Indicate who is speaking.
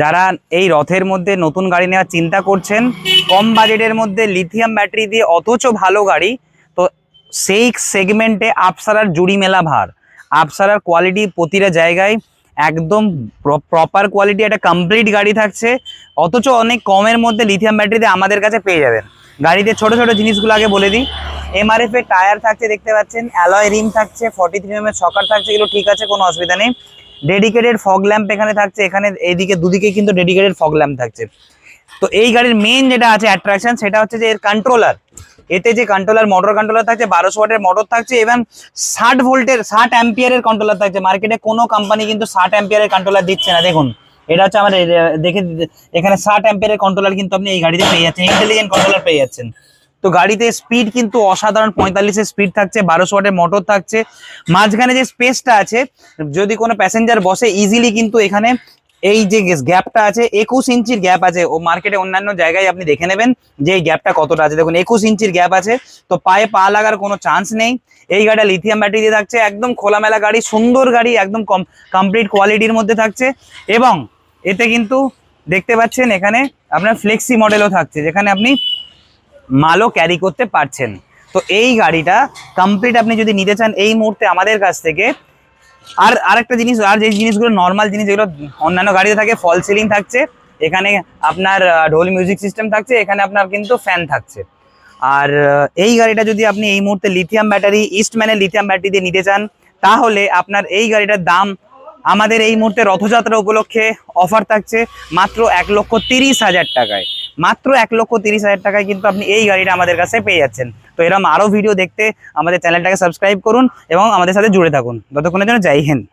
Speaker 1: যারা এই রথের মধ্যে নতুন গাড়ি নেওয়ার চিন্তা করছেন, কম বাজেটের মধ্যে লিথিয়াম ব্যাটারি দিয়ে অথচ ভালো গাড়ি, তো সেই সেগমেন্টে আপসারার জুড়ি মেলা ভার। আপসারার কোয়ালিটি প্রতিটা জায়গায় একদম প্রপার কোয়ালিটি একটা কমপ্লিট গাড়ি থাকছে, অথচ অনেক কমের মধ্যে লিথিয়াম ব্যাটারিতে আমাদের কাছে পেয়ে যাবেন। গাড়িতে ছোট ছোট জিনিসগুলো আগে বলে দিই। এমআরএফ এর টায়ার থাকছে, দেখতে পাচ্ছেন অ্যালয় রিম থাকছে ফর্টি থ্রি এম এর সকার থাকছে, এগুলো ঠিক আছে, কোনো অসুবিধা নেই। ডেডিকেটেড ফগ ল্যাম্প এখানে থাকছে, এখানে এইদিকে দুদিকে কিন্তু ডেডিকেটেড ফগ ল্যাম্প থাকছে। তো এই গাড়ির মেন যেটা আছে অ্যাট্রাকশন সেটা হচ্ছে যে এর কন্ট্রোলার এতে যে কন্ট্রোলার মোটর কন্ট্রোলার থাকছে, বারোশো ওয়াটের মোটর থাকছে এবং ষাট ভোল্টের, ষাট অ্যাম্পিয়ারের কন্ট্রোলার থাকছে। মার্কেটে কোনো কোম্পানি কিন্তু ষাট অ্যাম্পিয়ারের কন্ট্রোলার দিচ্ছে না। দেখুন, এটা হচ্ছে আমাদের দেখে এখানে ষাট অ্যাম্পিয়ারের কন্ট্রোলার কিন্তু আপনি এই গাড়িতে পেয়ে যাচ্ছেন ইন্টেলিজেন্ট কন্ট্রোলার পেয়ে যাচ্ছেন। তো গাড়িতে স্পিড কিন্তু অসাধারণ পঁয়তাল্লিশের স্পিড থাকছে, বারোশো ওয়াটের মোটর থাকছে। মাঝখানে যে স্পেসটা আছে, যদি কোনো প্যাসেঞ্জার বসে ইজিলি কিন্তু এখানে এই যে গ্যাপটা আছে, একুশ ইঞ্চির গ্যাপ আছে। ও মার্কেটে অন্যান্য জায়গায় আপনি দেখে নেবেন যে এই গ্যাপটা কতটা আছে। দেখুন, একুশ ইঞ্চির গ্যাপ আছে, তো পায়ে পা লাগার কোনো চান্স নেই। এই গাড়িটা লিথিয়াম ব্যাটারি দিয়ে থাকছে, একদম খোলামেলা গাড়ি, সুন্দর গাড়ি, একদম কম কমপ্লিট কোয়ালিটির মধ্যে থাকছে। এবং এতে কিন্তু দেখতে পাচ্ছেন এখানে আপনার ফ্লেক্সি মডেলও থাকছে, যেখানে আপনি মালও ক্যারি করতে পারছেন। তো এই গাড়িটা কমপ্লিট আপনি যদি নিতে চান এই মুহূর্তে আমাদের কাছ থেকে। আর আরেকটা জিনিস, আর যে জিনিসগুলো নর্মাল জিনিস, যেগুলো অন্যান্য গাড়িতে থাকে ফল সিলিং থাকছে, এখানে আপনার ঢোল মিউজিক সিস্টেম থাকছে, এখানে আপনার কিন্তু ফ্যান থাকছে। আর এই গাড়িটা যদি আপনি এই মুহূর্তে লিথিয়াম ব্যাটারি ইস্টম্যানের লিথিয়াম ব্যাটারি দিয়ে নিতে চান, তাহলে আপনার এই গাড়িটার দাম আমাদের এই মুহূর্তে রথযাত্রা উপলক্ষে অফার থাকছে মাত্র এক লক্ষ তিরিশ হাজার টাকায়। মাত্র এক লক্ষ তিরিশ হাজার টাকায় কিন্তু আপনি এই গাড়িটা আমাদের কাছে পেয়ে যাচ্ছেন। তো এরকম আরও ভিডিও দেখতে আমাদের চ্যানেলটাকে সাবস্ক্রাইব করুন এবং আমাদের সাথে জুড়ে থাকুন। ততক্ষণের জন্য জয় হিন্দ।